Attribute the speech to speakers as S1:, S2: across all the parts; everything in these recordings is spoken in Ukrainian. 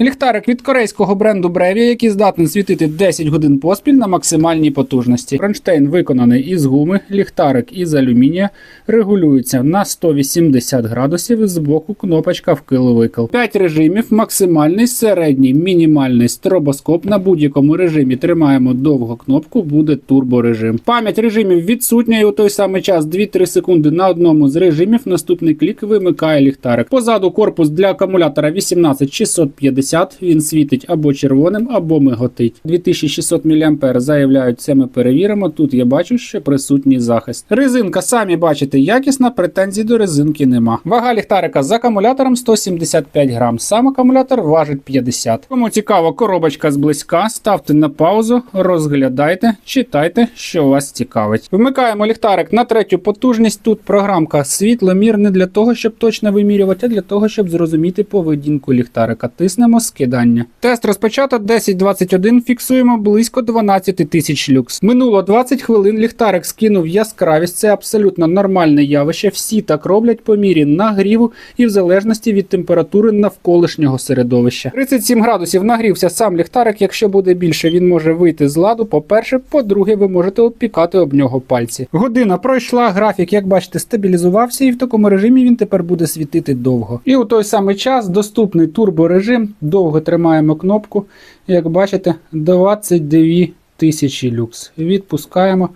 S1: Ліхтарик від корейського бренду Brevia, який здатний світити 10 годин поспіль на максимальній потужності. Кронштейн виконаний із гуми, ліхтарик із алюмінія, регулюється на 180 градусів з боку кнопочка вкил-викил. 5 режимів: максимальний, середній, мінімальний стробоскоп. На будь-якому режимі тримаємо довго кнопку, буде турборежим. Пам'ять режимів відсутня і у той самий час 2-3 секунди на одному з режимів. Наступний клік вимикає ліхтарик. Позаду корпус для акумулятора 18650. Він світить або червоним, або миготить. 2600 мА заявляють, це ми перевіримо. Тут я бачу, що присутній захист. Резинка, самі бачите, якісна, претензій до резинки нема. Вага ліхтарика з акумулятором 175 грам. Сам акумулятор важить 50. Кому цікаво, коробочка зблизька, ставте на паузу, розглядайте, читайте, що вас цікавить. Вмикаємо ліхтарик на третю потужність. Тут програмка світломір не для того, щоб точно вимірювати, а для того, щоб зрозуміти поведінку ліхтарика. Тиснемо скидання. Тест розпочато 10.21, фіксуємо близько 12 тисяч люкс. Минуло 20 хвилин. Ліхтарик скинув яскравість. Це абсолютно нормальне явище. Всі так роблять по мірі нагріву і в залежності від температури навколишнього середовища. 37 градусів нагрівся сам ліхтарик. Якщо буде більше, він може вийти з ладу. По-перше, по-друге, ви можете обпікати об нього пальці. Година пройшла, графік, як бачите, стабілізувався, і в такому режимі він тепер буде світити довго. І у той самий час доступний турборежим. Довго тримаємо кнопку. Як бачите, 22 тисячі люкс. Відпускаємо.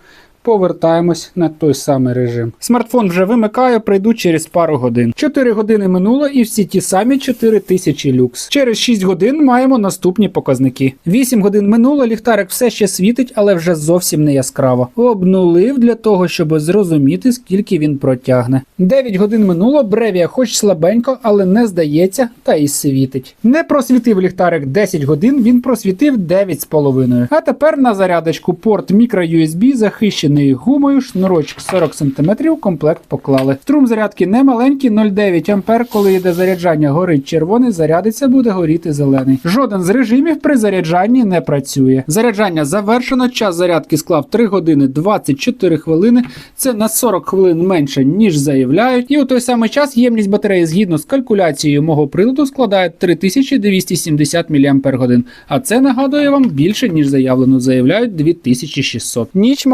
S1: Повертаємось на той самий режим. Смартфон вже вимикаю, прийду через пару годин. 4 години минуло і всі ті самі 4000 люкс. Через 6 годин маємо наступні показники. 8 годин минуло, ліхтарик все ще світить, але вже зовсім не яскраво. Обнулив для того, щоб зрозуміти, скільки він протягне. 9 годин минуло, бревія хоч слабенько, але не здається, та і світить. Не просвітив ліхтарик 10 годин, він просвітив 9,5. А тепер на зарядочку порт microUSB захищений гумою, шнурочок 40 см, комплект поклали. Струм зарядки не маленький, 0,9 А, коли йде заряджання, горить червоний, зарядиться, буде горіти зелений. Жоден з режимів при заряджанні не працює. Заряджання завершено, час зарядки склав 3 години 24 хвилини. Це на 40 хвилин менше, ніж заявляють. І у той самий час ємність батареї згідно з калькуляцією мого приладу складає 3270 мАч. А це нагадує вам більше, ніж заявлено. Заявляють 2600. Ніч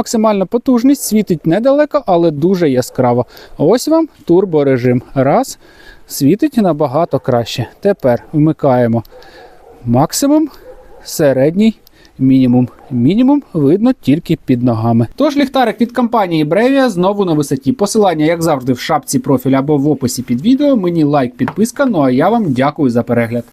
S1: потужність світить недалеко, але дуже яскраво. Ось вам турборежим. Раз. Світить набагато краще. Тепер вмикаємо максимум, середній. Мінімум. Мінімум видно тільки під ногами. Тож ліхтарик від компанії Brevia знову на висоті. Посилання, як завжди, в шапці профіля або в описі під відео. Мені лайк, підписка. Ну а я вам дякую за перегляд.